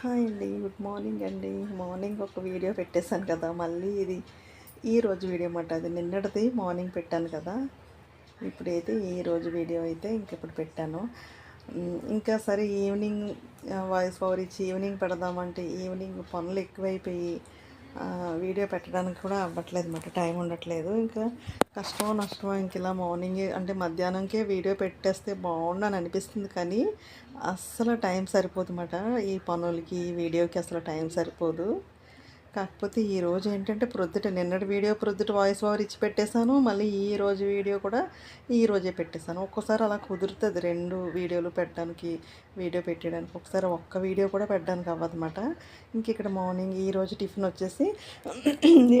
Hi అండి good morning అండి. Morning ఒక వీడియో పెట్టేశాను కదా మళ్ళీ ఇది ఈ రోజు వీడియో అన్నమాట. అది నిన్నటిది మార్నింగ్ పెట్టాను కదా. ఇప్పుడైతే ఈ రోజు వీడియో అయితే ఇంక ఇప్పుడు పెట్టాను. ఇంకా సరే ఈవినింగ్ వాయిస్ ఓవర్ ఇచ్చి ఈవినింగ్ పెడదామంటే ఈవినింగ్ పనులు ఎక్కువైపోయి వీడియో పెట్టడానికి కూడా అవ్వట్లేదు అన్నమాట. టైం ఉండట్లేదు. ఇంకా కష్టమో నష్టమో ఇంక ఇలా మార్నింగ్ అంటే మధ్యాహ్నంకే వీడియో పెట్టేస్తే బాగుండని అనిపిస్తుంది కానీ అస్సలు టైం సరిపోదు అన్నమాట. ఈ పనులకి ఈ వీడియోకి అసలు టైం సరిపోదు. కాకపోతే ఈ రోజు ఏంటంటే ప్రొద్దుట నిన్నటి వీడియో ప్రొద్దుట వాయిస్ ఓవర్ ఇచ్చి పెట్టేశాను. మళ్ళీ ఈ రోజు వీడియో కూడా ఈ రోజే పెట్టేశాను. ఒక్కోసారి అలా కుదురుతుంది. రెండు వీడియోలు పెట్టడానికి వీడియో పెట్టడానికి ఒకసారి ఒక్క వీడియో కూడా పెట్టడానికి అవ్వదన్నమాట. ఇంక ఇక్కడ మార్నింగ్ ఈ రోజు టిఫిన్ వచ్చేసి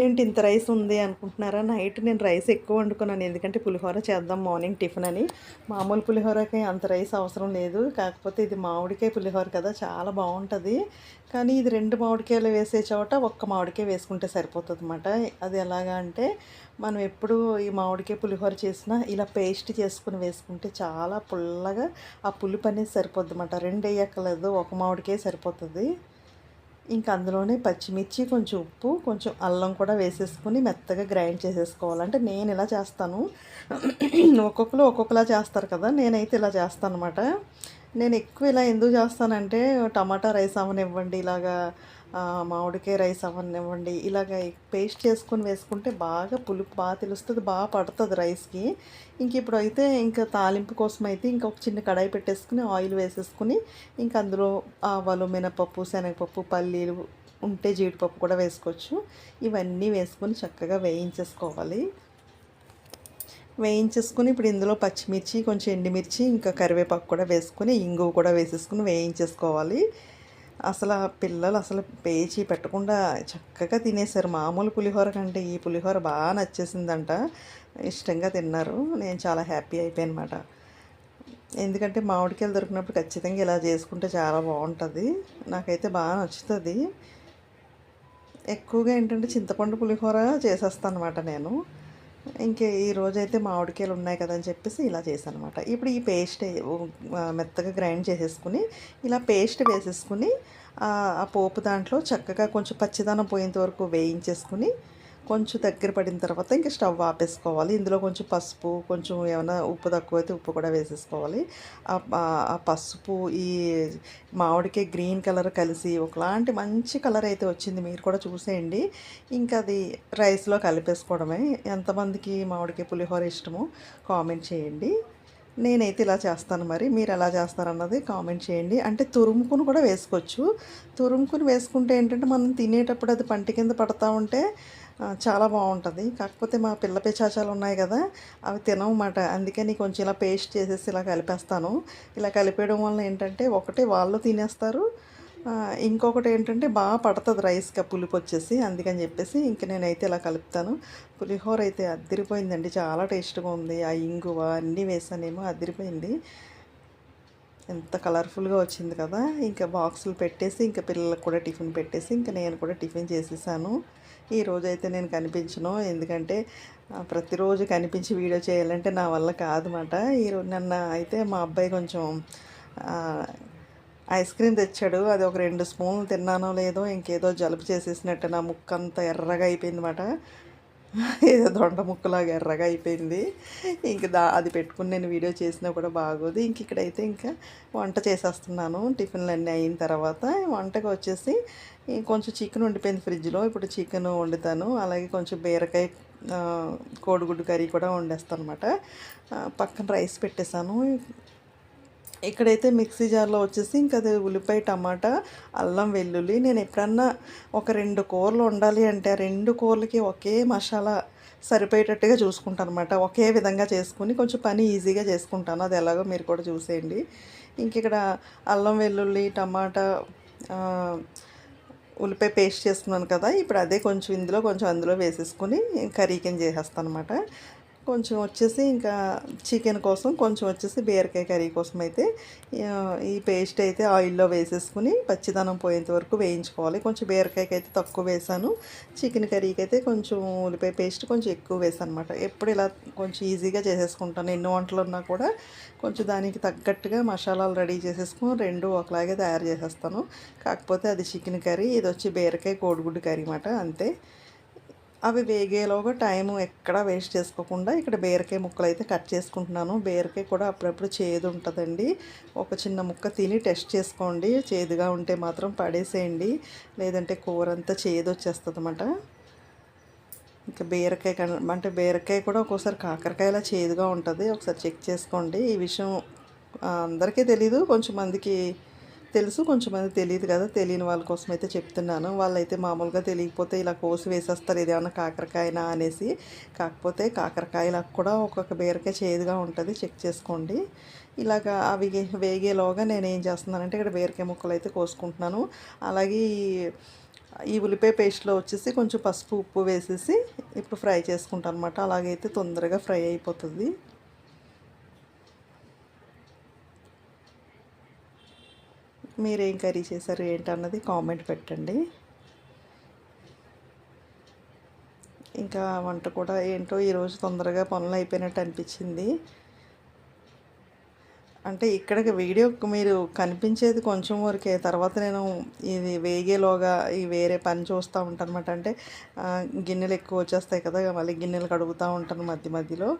ఏంటి ఇంత రైస్ ఉంది అనుకుంటున్నారా? నైట్ నేను రైస్ ఎక్కువ వండుకున్నాను. ఎందుకంటే పులిహోర చేద్దాం మార్నింగ్ టిఫిన్ అని. మామూలు పులిహోరకి అంత రైస్ అవసరం లేదు. కాకపోతే ఇది మామిడికాయ పులిహోర కదా చాలా బాగుంటుంది. కానీ ఇది రెండు మామిడికాయలు వేసే చోట ఒక్క మామిడికాయ వేసుకుంటే సరిపోతుంది అనమాట అది ఎలాగా అంటే మనం ఎప్పుడు ఈ మామిడికాయ పులిహోర చేసినా ఇలా పేస్ట్ చేసుకుని వేసుకుంటే చాలా పుల్లగా ఆ పులుపు అనేది సరిపోద్ది అనమాట రెండు వేయక్కర్లేదు ఒక మామిడికాయ సరిపోతుంది. ఇంకా అందులోనే పచ్చిమిర్చి కొంచెం ఉప్పు కొంచెం అల్లం కూడా వేసేసుకుని మెత్తగా గ్రైండ్ చేసేసుకోవాలంటే నేను ఇలా చేస్తాను. ఒక్కొక్కరు ఒక్కొక్కలా చేస్తారు కదా నేనైతే ఇలా చేస్తాను అనమాట నేను ఎక్కువ ఇలా ఎందుకు చేస్తానంటే టమాటా రైస్ అవనివ్వండి ఇలాగా మామిడికాయ రైస్ అవనివ్వండి ఇలాగ పేస్ట్ చేసుకొని వేసుకుంటే బాగా పులుపు బాగా తెలుస్తుంది బాగా పడుతుంది రైస్కి. ఇంక ఇప్పుడు అయితే ఇంకా తాలింపు కోసం అయితే ఇంకా ఒక చిన్న కడాయి పెట్టేసుకుని ఆయిల్ వేసేసుకుని ఇంకా అందులో ఆవాలు మినపప్పు శనగపప్పు పల్లీలు ఉంటే జీడిపప్పు కూడా వేసుకోవచ్చు. ఇవన్నీ వేసుకొని చక్కగా వేయించేసుకోవాలి. వేయించేసుకుని ఇప్పుడు ఇందులో పచ్చిమిర్చి కొంచెం ఎండుమిర్చి ఇంకా కరివేపాకు కూడా వేసుకుని ఇంగువ కూడా వేసేసుకుని వేయించేసుకోవాలి. అసలు ఆ పిల్లలు అసలు పేచి పెట్టకుండా చక్కగా తినేశారు. మామూలు పులిహోర కంటే ఈ పులిహోర బాగా నచ్చేసిందంట. ఇష్టంగా తిన్నారు. నేను చాలా హ్యాపీ అయిపోయాను అనమాట ఎందుకంటే మామిడికాయలు దొరికినప్పుడు ఖచ్చితంగా ఇలా చేసుకుంటే చాలా బాగుంటుంది. నాకైతే బాగా నచ్చుతుంది. ఎక్కువగా ఏంటంటే చింతపండు పులిహోర చేసేస్తాను అనమాట నేను. ఇంకే ఈ రోజైతే మామిడికాయలు ఉన్నాయి కదా అని చెప్పేసి ఇలా చేశాను అనమాట ఇప్పుడు ఈ పేస్ట్ మెత్తగా గ్రైండ్ చేసేసుకుని ఇలా పేస్ట్ వేసేసుకుని ఆ పోపు దాంట్లో చక్కగా కొంచెం పచ్చిదనం పోయేంత వరకు వేయించేసుకుని కొంచెం దగ్గర పడిన తర్వాత ఇంకా స్టవ్ ఆపేసుకోవాలి. ఇందులో కొంచెం పసుపు కొంచెం ఏమైనా ఉప్పు తక్కువ అయితే ఉప్పు కూడా వేసేసుకోవాలి. ఆ- పసుపు ఈ మామిడికాయ గ్రీన్ కలర్ కలిసి ఒకలాంటి మంచి కలర్ అయితే వచ్చింది. మీరు కూడా చూసేయండి. ఇంకా అది రైస్లో కలిపేసుకోవడమే. ఎంతమందికి మామిడికాయ పులిహోర ఇష్టమో కామెంట్ చేయండి. నేనైతే ఇలా చేస్తాను మరి. మీరు ఎలా చేస్తారన్నది కామెంట్ చేయండి. అంటే తురుముకుని కూడా వేసుకోవచ్చు. తురుముకుని వేసుకుంటే ఏంటంటే మనం తినేటప్పుడు అది పంటి కింద పడతా ఉంటే చాలా బాగుంటుంది. కాకపోతే మా పిల్ల పిచాచాలు ఉన్నాయి కదా అవి తినవన్నమాట అందుకని కొంచెం ఇలా పేస్ట్ చేసేసి ఇలా కలిపేస్తాను. ఇలా కలిపేయడం వల్ల ఏంటంటే ఒకటి వాళ్ళు తినేస్తారు. ఇంకొకటి ఏంటంటే బాగా పడుతుంది రైస్కి పులుపు వచ్చేసి. అందుకని చెప్పేసి ఇంక నేనైతే ఇలా కలుపుతాను. పులిహోర అయితే అద్దరిపోయిందండి చాలా టేస్ట్గా ఉంది. ఆ ఇంగువ అన్నీ వేసానేమో అద్దరిపోయింది ఎంత కలర్ఫుల్గా వచ్చింది కదా. ఇంకా బాక్సులు పెట్టేసి ఇంకా పిల్లలకు కూడా టిఫిన్ పెట్టేసి ఇంకా నేను కూడా టిఫిన్ చేసేసాను. ఈరోజైతే నేను కనిపించను. ఎందుకంటే ప్రతిరోజు కనిపించి వీడియో చేయాలంటే నా వల్ల కాదన్నమాట. ఈరోజు నన్ను అయితే మా అబ్బాయి కొంచెం ఐస్ క్రీమ్ తెచ్చాడు. అది ఒక రెండు స్పూన్లు తిన్నానో లేదో ఇంకేదో జలుబు చేసేసినట్టు నా ముక్క అంతా ఎర్రగా అయిపోయింది ఏదో దొండ ముక్కలాగా ఎర్రగా అయిపోయింది. ఇంక దా అది పెట్టుకుని నేను వీడియో చేసినా కూడా బాగోదు. ఇంక ఇక్కడైతే ఇంకా వంట చేసేస్తున్నాను. టిఫిన్లు అన్నీ అయిన తర్వాత వంటకు వచ్చేసి కొంచెం చికెన్ ఉండిపోయింది ఫ్రిడ్జ్లో. ఇప్పుడు చికెన్ వండుతాను. అలాగే కొంచెం బీరకాయ కోడిగుడ్డు కర్రీ కూడా వండేస్తాను అనమాట పక్కన రైస్ పెట్టేశాను. ఇక్కడైతే మిక్సీ జార్లో వచ్చేసి ఇంకా అది ఉల్లిపాయ టమాటా అల్లం వెల్లుల్లి. నేను ఎప్పుడన్నా ఒక రెండు కూరలు ఉండాలి అంటే ఆ రెండు కూరలకి ఒకే మసాలా సరిపోయేటట్టుగా చూసుకుంటాను అనమాట ఒకే విధంగా చేసుకుని కొంచెం పని ఈజీగా చేసుకుంటాను. అది ఎలాగో మీరు కూడా చూసేయండి. ఇంక ఇక్కడ అల్లం వెల్లుల్లి టమాటా ఉల్లిపాయ పేస్ట్ చేసుకున్నాను కదా ఇప్పుడు అదే కొంచెం ఇందులో కొంచెం అందులో వేసేసుకుని కర్రీ కింద చేసేస్తాను అనమాట కొంచెం వచ్చేసి ఇంకా చికెన్ కోసం కొంచెం వచ్చేసి బీరకాయ కర్రీ కోసం అయితే ఈ పేస్ట్ అయితే ఆయిల్లో వేసేసుకుని పచ్చిదనం పోయేంత వరకు వేయించుకోవాలి. కొంచెం బీరకాయకి అయితే తక్కువ వేసాను. చికెన్ కర్రీకి అయితే కొంచెం ఉల్లిపాయ పేస్ట్ కొంచెం ఎక్కువ వేసాను అనమాట ఎప్పుడు ఇలా కొంచెం ఈజీగా చేసేసుకుంటాను. ఎన్ని వంటలు ఉన్నా కూడా కొంచెం దానికి తగ్గట్టుగా మసాలాలు రెడీ చేసేసుకుని రెండు ఒకలాగే తయారు చేసేస్తాను. కాకపోతే అది చికెన్ కర్రీ ఇది వచ్చి బీరకాయ కోడిగుడ్డు కర్రీ అన్నమాట అంతే. అవి వేగేలోగా టైము ఎక్కడా వేస్ట్ చేసుకోకుండా ఇక్కడ బీరకాయ ముక్కలు అయితే కట్ చేసుకుంటున్నాను. బీరకాయ కూడా అప్పుడప్పుడు చేదు ఉంటుందండి. ఒక చిన్న ముక్క తిని టెస్ట్ చేసుకోండి. చేదుగా ఉంటే మాత్రం పడేసేయండి. లేదంటే కూర అంతా చేదు వచ్చేస్తుంది అన్నమాట ఇంకా బీరకాయ అంటే బీరకాయ కూడా ఒక్కోసారి కాకరకాయలా చేదుగా ఉంటుంది. ఒకసారి చెక్ చేసుకోండి. ఈ విషయం అందరికీ తెలీదు. కొంచెం మందికి తెలుసు కొంచెంమంది తెలియదు కదా తెలియని వాళ్ళ కోసం అయితే చెప్తున్నాను. వాళ్ళైతే మామూలుగా తెలియకపోతే ఇలా కోసి వేసేస్తారు ఏదేమన్నా కాకరకాయనా అనేసి. కాకపోతే కాకరకాయలకు కూడా ఒక్కొక్క బీరకాయ చేదుగా ఉంటుంది చెక్ చేసుకోండి. ఇలాగా అవి వేగేలోగా నేను ఏం చేస్తున్నానంటే ఇక్కడ బీరకాయ ముక్కలు అయితే కోసుకుంటున్నాను. అలాగే ఈ ఉల్లిపాయ పేస్ట్లో వచ్చేసి కొంచెం పసుపు ఉప్పు వేసేసి ఇప్పుడు ఫ్రై చేసుకుంటాను అనమాట అలాగైతే తొందరగా ఫ్రై అయిపోతుంది. మీరు ఏం కర్రీ చేశారు ఏంటన్నది కామెంట్ పెట్టండి. ఇంకా వంట కూడా ఏంటో ఈరోజు తొందరగా పనులు అయిపోయినట్టు అనిపించింది. అంటే ఇక్కడ వీడియో మీరు కనిపించేది కొంచెం వరకే తర్వాత నేను ఇది వేగేలోగా ఈ వేరే పని చూస్తూ ఉంటాను అనమాట అంటే గిన్నెలు ఎక్కువ వచ్చేస్తాయి కదా మళ్ళీ గిన్నెలు కడుగుతూ ఉంటాను మధ్య మధ్యలో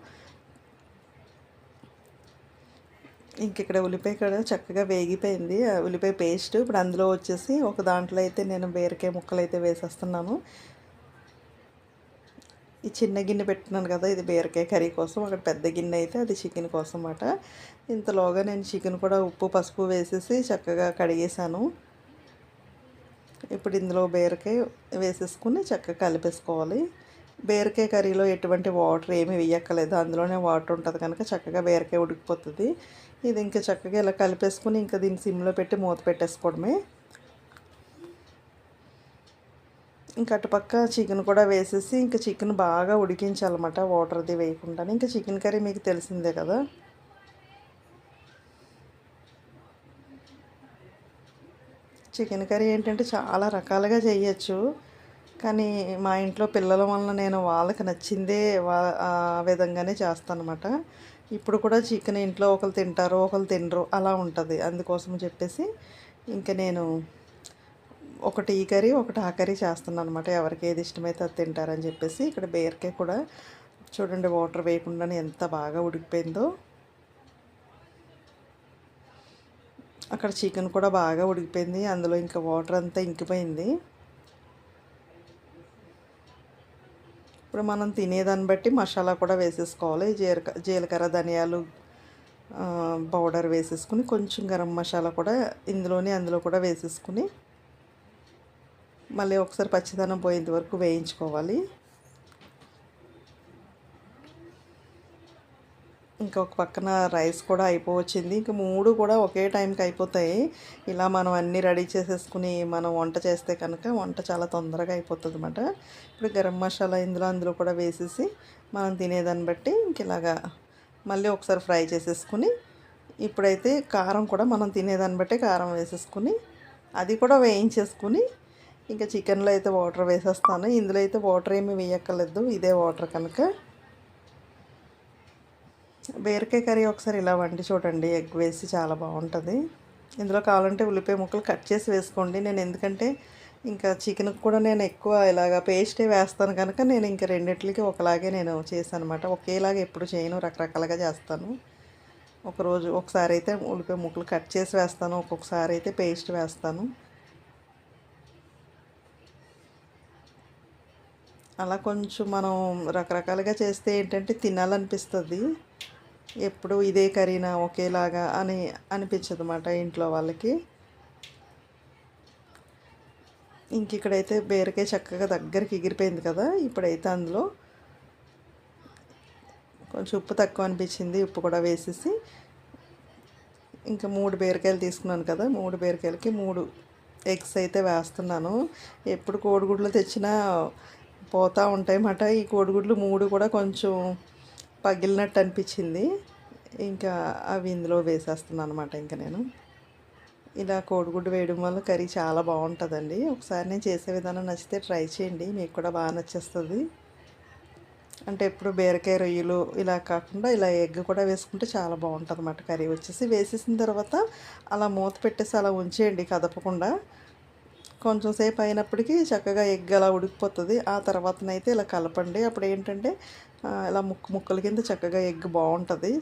ఇంక ఇక్కడ ఉల్లిపాయ కూడా చక్కగా వేగిపోయింది. ఉల్లిపాయ పేస్ట్ ఇప్పుడు అందులో వచ్చేసి ఒక దాంట్లో అయితే నేను బీరకాయ ముక్కలు అయితే వేసేస్తున్నాను. ఈ చిన్న గిన్నె పెట్టినాను కదా ఇది బీరకాయ కర్రీ కోసం. అక్కడ పెద్ద గిన్నె అయితే అది చికెన్ కోసం అన్నమాట. ఇంతలోగా నేను చికెన్ కూడా ఉప్పు పసుపు వేసేసి చక్కగా కడిగేసాను ఇప్పుడు ఇందులో బీరకాయ వేసేసుకుని చక్కగా కలిపేసుకోవాలి. బీరకాయ కర్రీలో ఎటువంటి వాటర్ ఏమీ వేయక్కర్లేదు. అందులోనే వాటర్ ఉంటుంది కనుక చక్కగా బీరకాయ ఉడికిపోతుంది. ఇది ఇంకా చక్కగా ఇలా కలిపేసుకుని ఇంకా దీన్ని సిమ్లో పెట్టి మూత పెట్టేసుకోవడమే. ఇంకా అటుపక్క చికెన్ కూడా వేసేసి ఇంకా చికెన్ బాగా ఉడికించాలన్నమాట వాటర్ది వేయకుండా ఇంకా చికెన్ కర్రీ మీకు తెలిసిందే కదా. చికెన్ కర్రీ ఏంటంటే చాలా రకాలుగా చేయొచ్చు. కానీ మా ఇంట్లో పిల్లల వలన నేను వాళ్ళకి నచ్చిందే వా ఆ విధంగానే చేస్తాను అనమాట ఇప్పుడు కూడా చికెన్ ఇంట్లో ఒకరు తింటారు ఒకరు తినరు. అలా ఉంటుంది. అందుకోసం చెప్పేసి ఇంకా నేను ఒకటి ఈ కర్రీ ఒకటి ఆ కర్రీ చేస్తున్నాను అనమాట ఎవరికి ఏది ఇష్టమైతే అది తింటారని చెప్పేసి ఇక్కడ బీరకాయ కూడా చూడండి వాటర్ వేయకుండానే ఎంత బాగా ఉడికిపోయిందో. అక్కడ చికెన్ కూడా బాగా ఉడికిపోయింది. అందులో ఇంకా వాటర్ అంతా ఇంకిపోయింది. ఇప్పుడు మనం తినేదాన్ని బట్టి మసాలా కూడా వేసేసుకోవాలి. జీలక జీలకర్ర ధనియాలు పౌడర్ వేసేసుకుని కొంచెం గరం మసాలా కూడా ఇందులోనే అందులో కూడా వేసేసుకుని మళ్ళీ ఒకసారి పచ్చిదనం పోయేంత వరకు వేయించుకోవాలి. ఇంకొక పక్కన రైస్ కూడా అయిపోవచ్చింది. ఇంక మూడు కూడా ఒకే టైంకి అయిపోతాయి. ఇలా మనం అన్నీ రెడీ చేసేసుకుని మనం వంట చేస్తే కనుక వంట చాలా తొందరగా అయిపోతుంది అనమాట ఇప్పుడు గరం మసాలా ఇందులో అందులో కూడా వేసేసి మనం తినేదాన్ని బట్టి ఇంక ఇలాగా మళ్ళీ ఒకసారి ఫ్రై చేసేసుకుని ఇప్పుడైతే కారం కూడా మనం తినేదాన్ని బట్టి కారం వేసేసుకుని అది కూడా వేయించేసుకుని ఇంకా చికెన్లో అయితే వాటర్ వేసేస్తాను. ఇందులో అయితే వాటర్ ఏమీ వేయక్కర్లేదు. ఇదే వాటర్ కనుక. బీరకాయ కర్రీ ఒకసారి ఇలా వండి చూడండి. ఎగ్ వేసి చాలా బాగుంటుంది. ఇందులో కావాలంటే ఉల్లిపాయ ముక్కలు కట్ చేసి వేసుకోండి. నేను ఎందుకంటే ఇంకా చికెన్ కూడా నేను ఎక్కువ ఇలాగ పేస్టే వేస్తాను కనుక నేను ఇంకా రెండిట్లకి ఒకలాగే నేను చేశాను అనమాట ఒకేలాగా ఎప్పుడు చేయను. రకరకాలుగా చేస్తాను. ఒకరోజు ఒకసారి అయితే ఉల్లిపాయ ముక్కలు కట్ చేసి వేస్తాను. ఒక్కొక్కసారి అయితే పేస్ట్ వేస్తాను. అలా కొంచెం మనం రకరకాలుగా చేస్తే ఏంటంటే తినాలనిపిస్తుంది. ఎప్పుడు ఇదే కర్రీనా ఒకేలాగా అని అనిపించదు అన్నమాట ఇంట్లో వాళ్ళకి. ఇంక ఇక్కడైతే బీరకాయ చక్కగా దగ్గరికి ఎగిరిపోయింది కదా ఇప్పుడైతే అందులో కొంచెం ఉప్పు తక్కువ అనిపించింది ఉప్పు కూడా వేసేసి. ఇంకా మూడు బీరకాయలు తీసుకున్నాను కదా మూడు బీరకాయలకి మూడు ఎగ్స్ అయితే వేస్తున్నాను. ఎప్పుడు కోడిగుడ్లు తెచ్చినా పోతూ ఉంటాయి అన్నమాట ఈ కోడిగుడ్లు మూడు కూడా కొంచెం పగిలినట్టు అనిపించింది ఇంకా అవి ఇందులో వేసేస్తున్నాను అనమాట ఇంకా నేను. ఇలా కోడిగుడ్డు వేయడం వల్ల కర్రీ చాలా బాగుంటుందండి. ఒకసారి నేను చేసే విధానం నచ్చితే ట్రై చేయండి. మీకు కూడా బాగా నచ్చేస్తుంది. అంటే ఎప్పుడు బీరకాయ రొయ్యలు ఇలా కాకుండా ఇలా ఎగ్ కూడా వేసుకుంటే చాలా బాగుంటుంది అన్నమాట కర్రీ. వచ్చేసి వేసేసిన తర్వాత అలా మూత పెట్టేసి అలా ఉంచేయండి కదపకుండా. కొంచెం సేపు అయినప్పటికీ చక్కగా ఎగ్ అలా ఉడికిపోతుంది. ఆ తర్వాతనైతే ఇలా కలపండి. అప్పుడు ఏంటంటే ఇలా ముక్కు ముక్కల కింద చక్కగా ఎగ్ బాగుంటుంది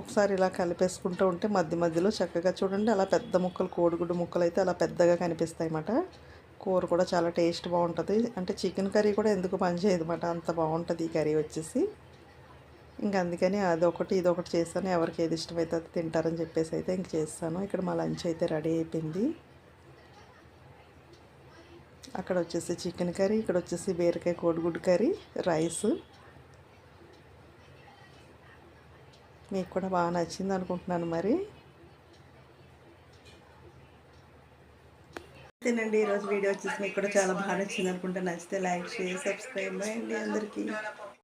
ఒకసారి ఇలా కలిపేసుకుంటూ ఉంటే మధ్య మధ్యలో చక్కగా చూడండి అలా పెద్ద ముక్కలు కోడిగుడ్డు ముక్కలు అయితే అలా పెద్దగా కనిపిస్తాయి అన్నమాట కూర కూడా చాలా టేస్ట్ బాగుంటుంది అంటే చికెన్ కర్రీ కూడా ఎందుకు పనిచేయదు అన్నమాట అంత బాగుంటుంది ఈ కర్రీ వచ్చేసి. ఇంకా అందుకని అదొకటి ఇదొకటి చేస్తాను. ఎవరికి ఏది ఇష్టమైతే అది తింటారని చెప్పేసి అయితే ఇంక చేస్తాను. ఇక్కడ మా లంచ్ అయితే రెడీ అయిపోయింది. అక్కడ వచ్చేసి చికెన్ కర్రీ ఇక్కడ వచ్చేసి బీరకాయ కోడిగుడ్డు కర్రీ రైస్. మీకు కూడా బాగా నచ్చింది అనుకుంటున్నాను మరి. తినండి ఈరోజు వీడియో వచ్చేసి మీకు కూడా చాలా బాగా నచ్చింది అనుకుంటా నచ్చితే లైక్ చేసి సబ్స్క్రైబ్. చేయండి అందరికీ.